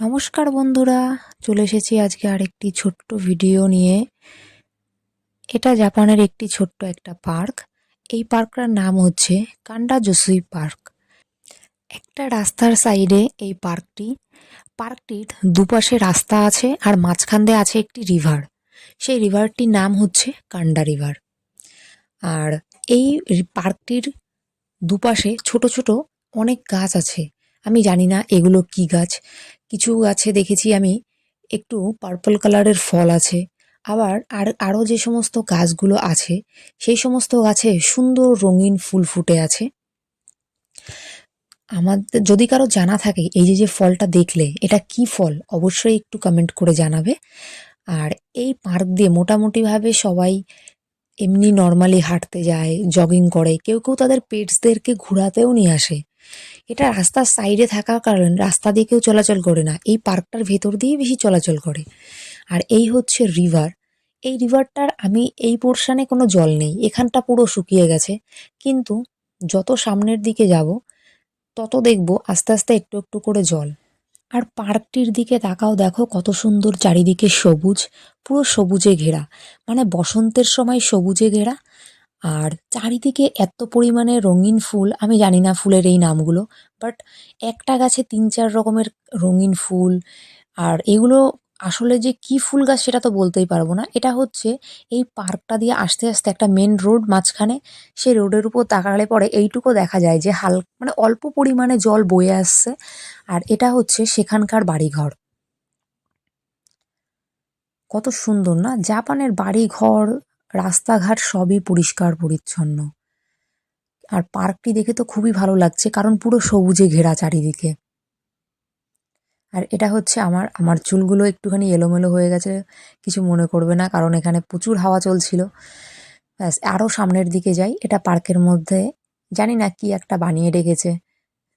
নমস্কার বন্ধুরা, চলে এসেছি আজকে আরেকটি ছোট্ট ভিডিও নিয়ে। এটা জাপানের একটি ছোট্ট একটা পার্ক। এই পার্কটার নাম হচ্ছে কান্ডা জসুই পার্ক। একটা রাস্তার সাইডে এই পার্কটি, পার্কটির দুপাশে রাস্তা আছে আর মাঝখান দিয়ে আছে একটি রিভার। সেই রিভারটির নাম হচ্ছে কান্ডা রিভার। আর এই পার্কটির দুপাশে ছোট ছোট অনেক গাছ আছে। আমি জানি না এগুলো কি গাছ। কিছু গাছে দেখেছি আমি। একটু পার্পল কালারের ফল আছে। আবার আর আরও যে সমস্ত গাছগুলো আছে, সেই সমস্ত গাছে সুন্দর রঙিন ফুল ফুটে আছে। আমাদের, যদি কারও জানা থাকে এই যে যে ফলটা দেখলে, এটা কি ফল, অবশ্যই একটু কমেন্ট করে জানাবে। আর এই পার্ক দিয়ে মোটামুটিভাবে সবাই এমনি নর্মালি হাঁটতে যায় জগিং করে, কেউ কেউ তাদের পেটসদেরকে ঘোরাতেও নিয়ে আসে। এটা রাস্তার সাইডে থাকার কারণে রাস্তা দিয়ে কেউ চলাচল করে না, এই পার্কটার ভেতর দিয়ে বেশি চলাচল করে। আর এই হচ্ছে রিভার এই রিভারটার আমি এই পোর্শানে কোনো জল নেই, এখানটা পুরো শুকিয়ে গেছে। কিন্তু যত সামনের দিকে যাব, তত দেখব আস্তে আস্তে একটু একটু করে জল। আর পার্কটির দিকে তাকাও দেখো কত সুন্দর চারিদিকে সবুজ, পুরো সবুজে ঘেরা। মানে বসন্তের সময় সবুজে ঘেরা আর চারিদিকে এত পরিমাণে রঙিন ফুল, আমি জানি না ফুলের এই নামগুলো বাট একটা গাছে তিন চার রকমের রঙিন ফুল, আর এগুলো আসলে যে কি ফুল গাছ সেটা তো বলতেই পারব না। এটা হচ্ছে এই পার্কটা দিয়ে আস্তে আস্তে একটা মেন রোড মাঝখানে, সেই রোডের উপর তাকালে পরে এইটুকু দেখা যায় যে হাল মানে অল্প পরিমাণে জল বয়ে আসছে, আর এটা হচ্ছে সেখানকার বাড়িঘর। কত সুন্দর না? জাপানের বাড়ি ঘর রাস্তাঘাট সবই পরিষ্কার, পরিচ্ছন্ন। আর পার্কটি দেখে তো খুবই ভালো লাগছে, কারণ পুরো সবুজে ঘেরা চারিদিকে। আর এটা হচ্ছে আমার আমার চুলগুলো একটুখানি এলোমেলো হয়ে গেছে, কিছু মনে করবে না, কারণ এখানে প্রচুর হাওয়া চলছিল। ব্যাস আরও সামনের দিকে যাই, এটা পার্কের মধ্যে, জানি না কি একটা বানিয়ে রেখেছে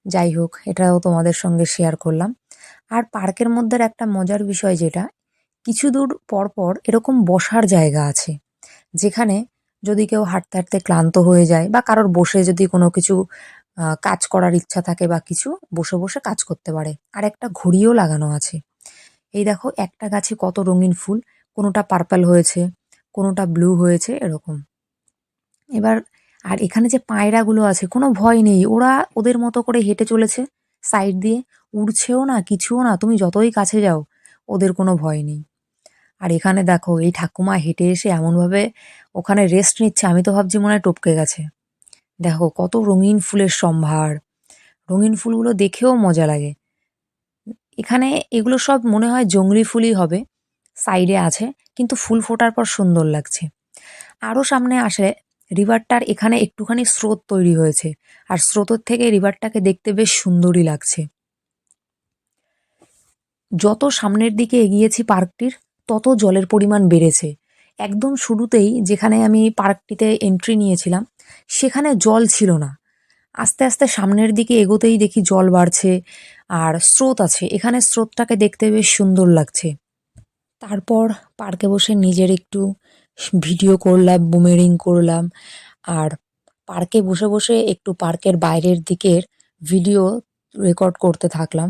যাই হোক, এটাও তোমাদের সঙ্গে শেয়ার করলাম। আর পার্কের মধ্যে একটা মজার বিষয় যেটা, কিছু দূর পর পর এরকম বসার জায়গা আছে। যেখানে যদি কেউ হাঁটতে হাঁটতে ক্লান্ত হয়ে যায় বা কারোর বসে যদি কোনো কিছু কাজ করার ইচ্ছা থাকে বা কিছু বসে বসে কাজ করতে পারে। আর একটা ঘড়িও লাগানো আছে। এই দেখো, একটা গাছে কত রঙিন ফুল, কোনোটা পার্পল হয়েছে, কোনোটা ব্লু হয়েছে, এরকম। এবার, আর এখানে যে পায়রাগুলো আছে, কোনো ভয় নেই। ওরা ওদের মতো করে হেঁটে চলেছে সাইড দিয়ে। উড়ছেও না, কিছুও না, তুমি যতই কাছে যাও, ওদের কোনো ভয় নেই। আর এখানে দেখো, এই ঠাকুমা হেঁটে এসে এমনভাবে ওখানে রেস্ট নিচ্ছে, আমি তো ভাবছি মনে হয় টপকে গেছে। দেখো, কত রঙিন ফুলের সম্ভার। রঙিন ফুলগুলো দেখেও মজা লাগে। এখানে এগুলো সব মনে হয় জঙ্গলি ফুলই হবে সাইডে আছে, কিন্তু ফুল ফোটার পর সুন্দর লাগছে। আরও সামনে আসে রিভারটার এখানে একটুখানি স্রোত তৈরি হয়েছে, আর স্রোতের থেকে রিভারটাকে দেখতে বেশ সুন্দরই লাগছে। যত সামনের দিকে এগিয়েছি পার্কটির তত জলের পরিমাণ বেড়েছে। একদম শুরুতেই যেখানে আমি পার্কটিতে এন্ট্রি নিয়েছিলাম, সেখানে জল ছিল না। আস্তে আস্তে সামনের দিকে এগোতেই দেখি জল বাড়ছে আর স্রোত আছে। এখানে স্রোতটাকে দেখতে বেশ সুন্দর লাগছে। তারপর পার্কে বসে নিজের একটু ভিডিও করলাম বুমেরিং করলাম আর পার্কে বসে বসে একটু পার্কের বাইরের দিকের ভিডিও রেকর্ড করতে থাকলাম।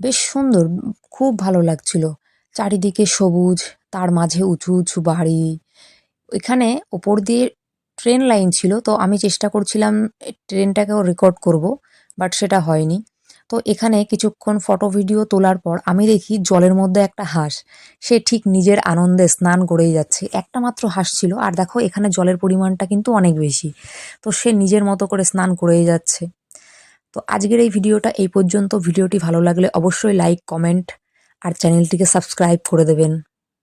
বেশ সুন্দর, খুব ভালো লাগছিল। চারিদিকে সবুজ, তার মাঝে উঁচু উঁচু বাড়ি। এখানে ওপর দিয়ে ট্রেন লাইন ছিল, তো আমি চেষ্টা করছিলাম ট্রেনটাকেও রেকর্ড করব বাট সেটা হয়নি। তো এখানে কিছুক্ষণ ফটো ভিডিও তোলার পর আমি দেখি জলের মধ্যে একটা হাঁস। সে ঠিক নিজের আনন্দে স্নান করেই যাচ্ছে। একটা মাত্র হাঁস ছিল, আর দেখো এখানে জলের পরিমাণটা কিন্তু অনেক বেশি। তো সে নিজের মতো করে স্নান করেই যাচ্ছে। তো আজকের এই ভিডিওটা এই পর্যন্ত। ভিডিওটি ভালো লাগলে অবশ্যই লাইক কমেন্ট আর চ্যানেলটিকে সাবস্ক্রাইব করে দেবেন।